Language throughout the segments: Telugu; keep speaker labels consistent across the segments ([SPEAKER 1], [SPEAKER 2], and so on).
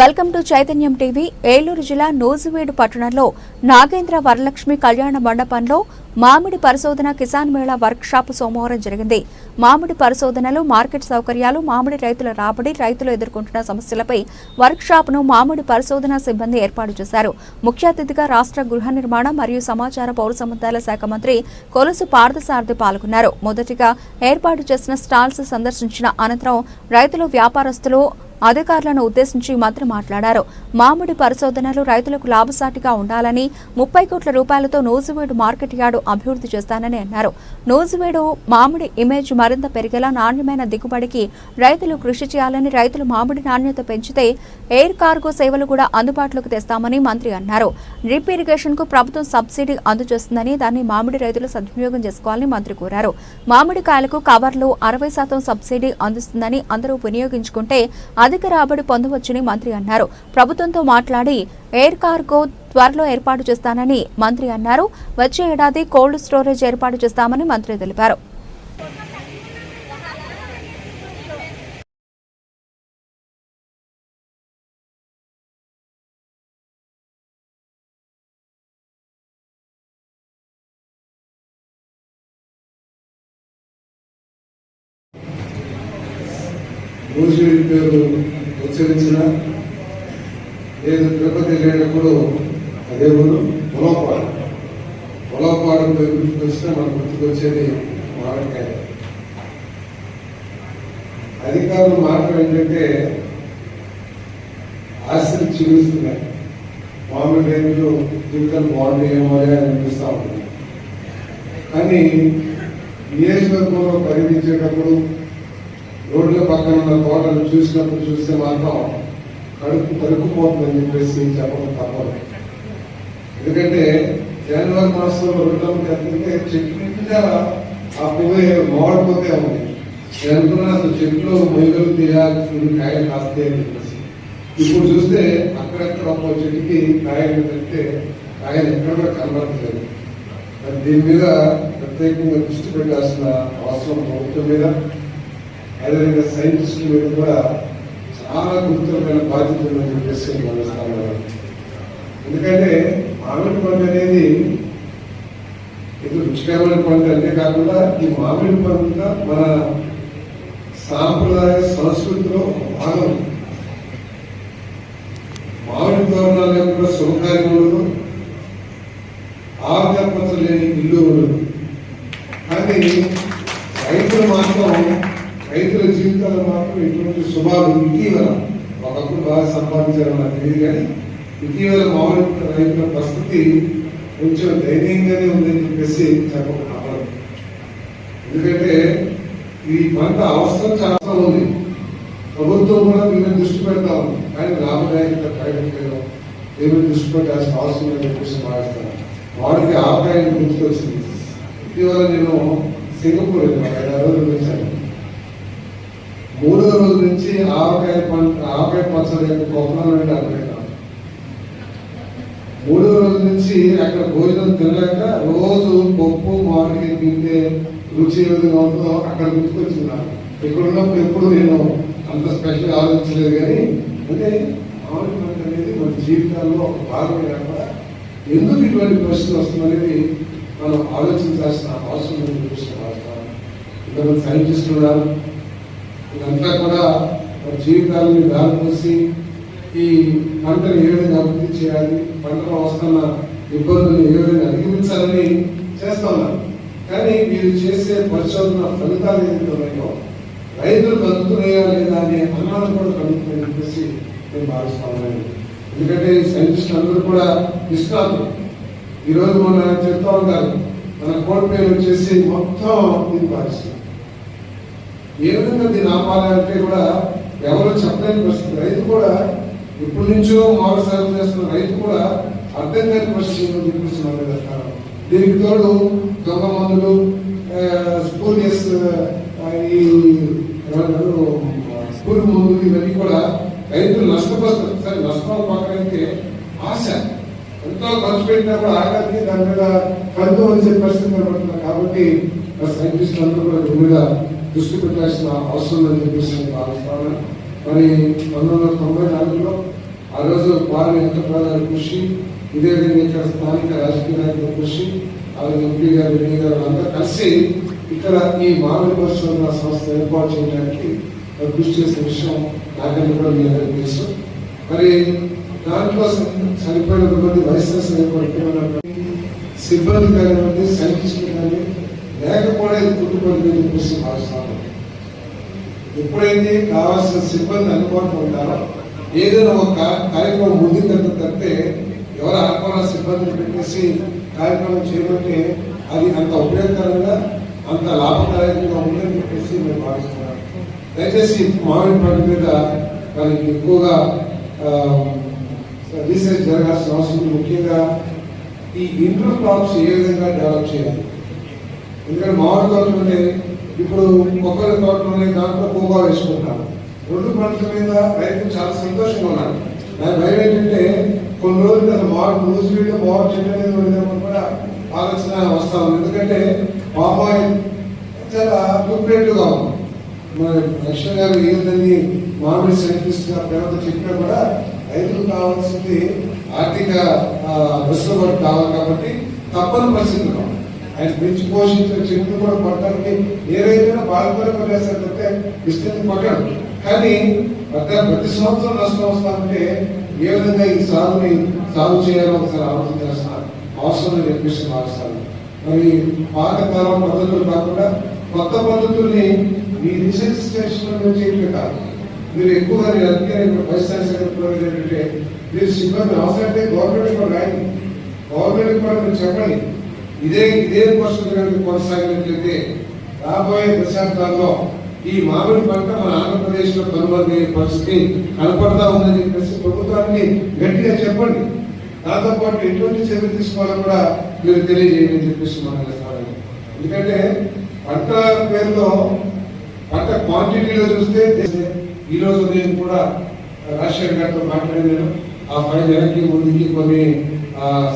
[SPEAKER 1] Welcome to Chaitanyam TV. Eluru జిల్లా నూజివీడు పట్టణంలో నాగేంద్ర వరలక్ష్మి కళ్యాణ మండపంలో మామిడి పరిశోధన కిసాన్ మేళా వర్క్ షాప్ సోమవారం జరిగింది. మామిడి పరిశోధనలు మార్కెట్ సౌకర్యాలు మామిడి రైతుల రాబడి రైతులు ఎదుర్కొంటున్న సమస్యలపై వర్క్ను మామిడి పరిశోధన సిబ్బంది ఏర్పాటు చేశారు. ముఖ్య అతిథిగా రాష్ట్ర గృహ నిర్మాణ మరియు సమాచార పౌర సముదాయాల శాఖ మంత్రి కొలుసు పార్థసారథి పాల్గొన్నారు. మొదటిగా ఏర్పాటు చేసిన స్టాల్స్ సందర్శించిన అనంతరం రైతులు వ్యాపారస్తులు అధికారులను ఉద్దేశించి మంత్రి మాట్లాడారు. మామిడి పరిశోధనలు రైతులకు లాభసాటిగా ఉండాలని ముప్పై కోట్ల రూపాయలతో నూజివీడు మార్కెట్ యార్డు అభివృద్ధి చేస్తానని అన్నారు. నూజివీడు మామిడి ఇమేజ్ మరింత పెరిగేలా నాణ్యమైన దిగుబడికి రైతులు కృషి చేయాలని రైతులు మామిడి నాణ్యత పెంచితే ఎయిర్ కార్గో సేవలు కూడా అందుబాటులోకి తెస్తామని మంత్రి అన్నారు. డ్రిప్ ఇరిగేషన్కు ప్రభుత్వం సబ్సిడీ అందజేస్తుందని దాన్ని మామిడి రైతులు సద్వినియోగం చేసుకోవాలని మంత్రి కోరారు. మామిడికాయలకు కవర్లు అరవై శాతం సబ్సిడీ అందిస్తుందని అందరూ వినియోగించుకుంటే అది అధిక రాబడి పొందవచ్చని మంత్రి అన్నారు. ప్రభుత్వంతో మాట్లాడి ఎయిర్ కార్గో త్వరలో ఏర్పాటు చేస్తానని మంత్రి అన్నారు. వచ్చే ఏడాది కోల్డ్ స్టోరేజ్ ఏర్పాటు చేస్తామని మంత్రి తెలిపారు.
[SPEAKER 2] భూషుడి పేరు ఉచ్చరించిన నేను తిరుపతి లేనప్పుడు అదే ఊరు పొలపాడు. పొలపాడు పేరు గుర్తుకొచ్చినా మనకు గుర్తుకొచ్చేది మామిడికాయ. అధికారులు మాటలు ఏంటంటే ఆశలు చూపిస్తున్నాయి మామిడి రైతులు జీవితాలు బాగుంటాయేమో అని అనిపిస్తూ ఉంటుంది. కానీ నియోజకవర్గంలో పరిగణించేటప్పుడు రోడ్ల పక్కన ఉన్న తోటలు చూసినప్పుడు చూస్తే మాత్రం కడుపు తరుక్కుపోతుందని చెప్పేసి చెప్పడం తప్పదు. ఎందుకంటే జనవరి మాసంలో రోడ్లను కట్టితే చెట్టు నిండుగా ఆ పువ్వు మాడిపోతే ఉంది. నేను అనుకున్నా అసలు చెట్లు మొయ్యలు తీయాల్సింది కాయలు కాస్తే అని చెప్పేసి. ఇప్పుడు చూస్తే అక్కడెక్కడ ఒక చెట్టుకి కాయలు పెడితే కాయలు ఎక్కడ కూడా కనబడట్లేదు. దీని మీద ప్రత్యేకంగా దృష్టి పెట్టాల్సిన అవసరం ప్రభుత్వం మీద. అదేవిధంగా సైంటిస్టుల మీద కూడా చాలా గుర్తులమైన బాధ్యత ఉందని చెప్పేసి నేను ఎందుకంటే మామిడి పండు అనేది ఇది రుచికరమైన పండు అంతేకాకుండా ఈ మామిడి పండుగ మన సాంప్రదాయ సంస్కృతిలో భాగం. మామిడి తోరణాలు లేకుండా శుభకార్యం ఉండదు. ఆజ్ఞాపత్ర లేని ఇల్లు ఉండదు. కానీ రైతులు మాత్రం రైతుల జీవితాల్లో మాత్రం ఇటువంటి శుభాలు ఇటీవల ఒకప్పుడు బాగా సంపాదించారు నాకు తెలియదు కానీ ఇటీవల మామూలు రైతుల పరిస్థితి కొంచెం ధైర్యంగానే ఉందని చెప్పేసి చెప్పకుండా ఎందుకంటే ఈ పంట అవసరం చాలా ఉంది. ప్రభుత్వం కూడా దీని దృష్టి పెడతా ఉంది. కానీ లాభదాయకత ప్రకటించడం దీని దృష్టి పెట్టాల్సిన అవసరం ఉందని చెప్పేసి భావిస్తాను వాడికి ఆదాయం గుర్తుకొచ్చింది ఇటీవల నేను సింగపూర్ వెళ్ళాను ఐదారు రోజులు వచ్చాను మూడో రోజు నుంచి ఆవకాయ పంట ఆవకాయ పచ్చడి యొక్క అంటే మూడో రోజు నుంచి అక్కడ భోజనం తినలేక రోజు పప్పు మామిడికి తింటే రుచి ఏ విధంగా ఉంటుందో అక్కడ గుర్తుకొచ్చున్నాను ఇక్కడ ఉన్నప్పుడు ఎప్పుడు నేను అంత స్పెషల్ ఆలోచించలేదు కానీ అంటే మామిడి పంట అనేది మన జీవితాల్లో ఒక భాగమే కాక ఎందుకు ఇటువంటి పరిస్థితులు వస్తుందనేది మనం ఆలోచించాల్సిన అవసరం ఉంది. చెప్పేసి నేను ఇంతమంది సైంటిస్టులు ఉన్నారు. ఇదంతా కూడా జీవితాలని దారిపోసి ఈ పంటను ఏ విధంగా అభివృద్ధి చేయాలి పంటలో వస్తున్న ఇబ్బందులను ఏ విధంగా అధిగమించాలని చేస్తా ఉన్నారు. కానీ మీరు చేసే పరిశోధన ఫలితాలు ఏదైతే రైతులు బతుకుతున్నాయా లేదా అనే అనుమానం కూడా కలుగుతుందని చెప్పేసి నేను భావిస్తా ఉన్నాను. ఎందుకంటే ఈ సైంటిస్టులు అందరూ కూడా నిష్ణాతులు. ఈరోజు మన చెప్తా ఉంటారు మన కోల్పేరు వచ్చేసి మొత్తం ఇది భావిస్తున్నాం ఏ విధంగా దీన్ని ఆపాలంటే కూడా ఎవరు చెప్పలేని పరిస్థితి. రైతు కూడా ఇప్పటి నుంచో మామిడి సాగు చేస్తున్న రైతు కూడా అర్థం కాని పరిస్థితి చూపిస్తున్నారు చెప్పేసి అంటారు. దీనికి తోడు దొంగ మందులు స్పూరియస్ ఈ స్కూల్ మందులు ఇవన్నీ కూడా రైతులు నష్టపోతారు. సరే నష్టాలు పక్కనైతే ఆశ. ఎంతో ఖర్చు పెట్టినా కూడా ఆగానికి దాని మీద ఫలితం వచ్చే పరిస్థితి కనబడుతుంది. కాబట్టి సైంటిస్టులు అందరూ కూడా దీని మీద దృష్టి పెట్టాల్సిన అవసరం ఉందని చెప్పేసి నేను భావిస్తాను మరి పంతొమ్మిది వందల తొంభై నాలుగులో ఆ రోజు వారి వెంకటరావు ప్రాధాన్యత కృషి ఇదే విధంగా ఇక్కడ స్థానిక రాజకీయ నాయకుల కృషి అలాగే ఎంపీ గారు ఎంపీ గారు అందరూ కలిసి ఇక్కడ ఈ మానవ పరిశోధన సంస్థ ఏర్పాటు చేయడానికి కృషి చేసిన విషయం నాకంటే కూడా మీ అందరికీ తెలుసు. మరి దాంట్లో చనిపోయిన కొంతమంది వైఎస్ఆర్ సిబ్బంది కానివ్వండి సైంటిస్టులు కానీ లేకపోవడం కుటుంబానికి చెప్పేసి భావిస్తాను ఎప్పుడైతే కావాల్సిన సిబ్బంది అందుబాటులో ఉంటారో ఏదైనా ఒక కార్యక్రమం ముందుకు తప్పితే ఎవరు అనుకోవాల సిబ్బందిని పెట్టేసి కార్యక్రమం చేయమంటే అది అంత ఉపయోగకరంగా అంత లాభదాయకంగా ఉందని చెప్పేసి మేము భావిస్తున్నాం. దయచేసి మామిడి పండు మీద మనకి ఎక్కువగా రీసెర్చ్ జరగాల్సిన అవసరం ముఖ్యంగా ఈ ఇంటర్ క్రాప్స్ ఏ విధంగా డెవలప్ చేయాలి? ఎందుకంటే మామిడి తోటలోనే ఇప్పుడు కొబ్బరి తోటలోనే దాంట్లో కోబా వేసుకుంటారు రెండు పంటల మీద రైతులు చాలా సంతోషంగా ఉన్నారు. దాని భయం ఏంటంటే కొన్ని రోజులు కదా మామిడి మూసిలో మామిడి చెట్టు అనేది ఉండేమని కూడా ఆలోచన వస్తా ఉంది. ఎందుకంటే పామాయిల్ చాలా గా ఉంది. మన లక్ష్మణ్ గారు ఏంటని మామిడి సైంటిస్ట్గా ప్రేమతో చెప్పినా కూడా రైతులకు కావాల్సింది ఆర్థిక వెసులుబాటు కావాలి కాబట్టి తప్పని పరిస్థితులు ఆయన పెంచి పోషించిన చెట్లు కూడా కొట్టడానికి ఏదైతే రైతైనా బాధపడి తప్పితే ఇష్టం కొట్టడం కానీ ప్రతి ప్రతి సంవత్సరం నష్టం వస్తామంటే ఏ విధంగా ఈ సాగుని సాగు చేయాలో ఒకసారి ఆలోచించాల్సిన అవసరం చెప్పేసి భావిస్తాను మరి పాతకాలం పద్ధతులు కాకుండా కొత్త పద్ధతుల్ని మీ రీసెర్చ్ స్టేషన్లో కాదు. మీరు ఎక్కువగా నేను అందుకే ఇప్పుడు వైస్ ఛాన్సలర్ ఏంటంటే మీరు సిబ్బంది అవసరమైతే గవర్నమెంట్ కూడా రాయండి. గవర్నమెంట్ కూడా మీరు చెప్పండి. ఇదే ఇదే పరిస్థితి కనుక కొనసాగినట్లయితే రాబోయే దశాబ్దాల్లో ఈ మామిడి పంట మన ఆంధ్రప్రదేశ్లో కనుమరుగే పరిస్థితి కనపడతా ఉందని చెప్పేసి ప్రభుత్వాన్ని గట్టిగా చెప్పండి. దాంతో పాటు ఎటువంటి చర్యలు తీసుకోవాలో కూడా మీరు తెలియజేయండి అని చెప్పేసి మనం ఎందుకంటే పంట పేరులో పంట క్వాంటిటీలో చూస్తే ఈ రోజు ఉదయం కూడా రాజశేఖర్ గారితో మాట్లాడినాను ఆ ఫైల్ వెనక్కి ముందుకి కొన్ని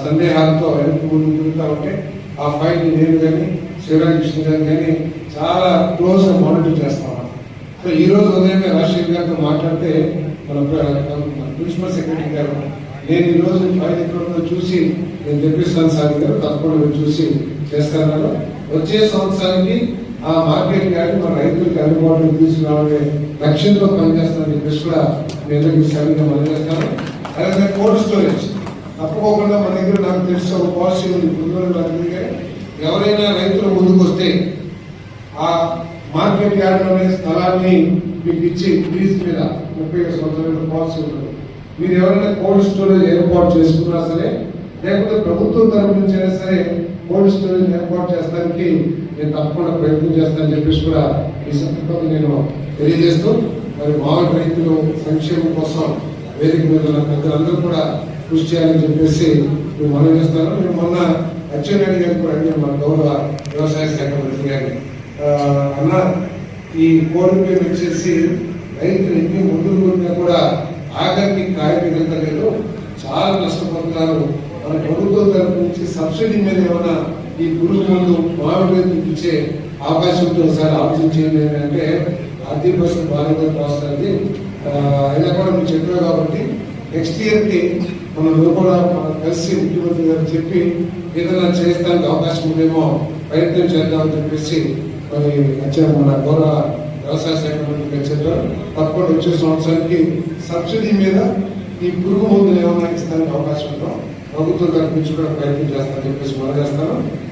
[SPEAKER 2] సందేహాలతో వెనక్కి ముందుకు ఉంటే ఆ ఫైల్ నేను కానీ శివరామకృష్ణ గారు కానీ చాలా క్లోజ్ మానిటర్ చేస్తాం సో ఈరోజు ఉదయమే రాజశేఖర్ గారితో మాట్లాడితే మన ప్రిన్సిపల్ సెక్రటరీ గారు నేను ఈ రోజు ఫైల్ ఎక్కడో చూసి నేను తెప్పిస్తాను సార్ గారు తప్పకుండా మీరు చూసి చేస్తాను వచ్చే సంవత్సరానికి ఆ మార్కెట్ కానీ మన రైతులకు అందుబాటులో తీసుకురావడమే లక్ష్యంతో పనిచేస్తానని చెప్పేసి కూడా మీ అందరికీ సరిగ్గా చేస్తాను అలాగే కోల్డ్ స్టోరేజ్ తప్పకోకుండా మన దగ్గర నాకు తెలిసిన ఒక పాలసీ ఉంది ముందుగా నాకు ఎవరైనా రైతులు ముందుకు వస్తే ఆ మార్కెట్ యార్డ్లోనే స్థలాన్ని మీకు ఇచ్చి లీజ్ మీద ముప్పై ఐదు సంవత్సరాల పాలసీ ఉంటుంది మీరు ఎవరైనా కోల్డ్ స్టోరేజ్ ఏర్పాటు చేసుకున్నా సరే లేకపోతే ప్రభుత్వం తరపు నుంచి అయినా సరే కోల్డ్ స్టోరేజ్ ఏర్పాటు చేస్తానికి నేను తప్పకుండా ప్రయత్నం చేస్తానని చెప్పేసి కూడా ఈ సందర్భంగా నేను తెలియజేస్తూ మరి మామూలు రైతులు సంక్షేమం కోసం వేదిక మీద అందరూ పెద్దలందరూ కూడా కృషి చేయాలని చెప్పేసి మేము మనం చేస్తాను మేము మొన్న అచ్చెన్నాయుడు గారు కూడా అడిగాను మన గౌరవ వ్యవసాయ శాఖ మంత్రి గారిని అన్న ఈ కోరిక వచ్చేసి రైతులు ఎన్ని ముందుకు ఉన్నా కూడా ఆఖరికి కాయ లేదు. చాలా నష్టపోతున్నారు మన ప్రభుత్వం తరపు నుంచి సబ్సిడీ మీద ఏమైనా ఈ పురుగు మందు మామిడి ఇచ్చే అవకాశం ఉంటే ఒకసారి ఆలోచించేది ఏంటంటే ఆర్థిక పరిస్థితి బాధ్యత వస్తుంది అయినా కూడా మీరు చెప్పారు కాబట్టి నెక్స్ట్ ఇయర్కి కి మనం లోపల మనం కలిసి ముఖ్యమంత్రి గారు చెప్పి ఏదైనా చేయడానికి అవకాశం ఉందేమో ప్రయత్నం చేద్దామని చెప్పేసి మరి వచ్చే మన గౌరవ వ్యవసాయ శాఖ మంత్రి గారు చెప్పారు. తప్పకుండా వచ్చే సంవత్సరానికి సబ్సిడీ మీద ఈ పురుగు మందులు ఏమైనా ఇస్తానికి అవకాశం ఉందో ప్రభుత్వం కల్పించుకోవడానికి ప్రయత్నం చేస్తామని చెప్పేసి మనం చేస్తాను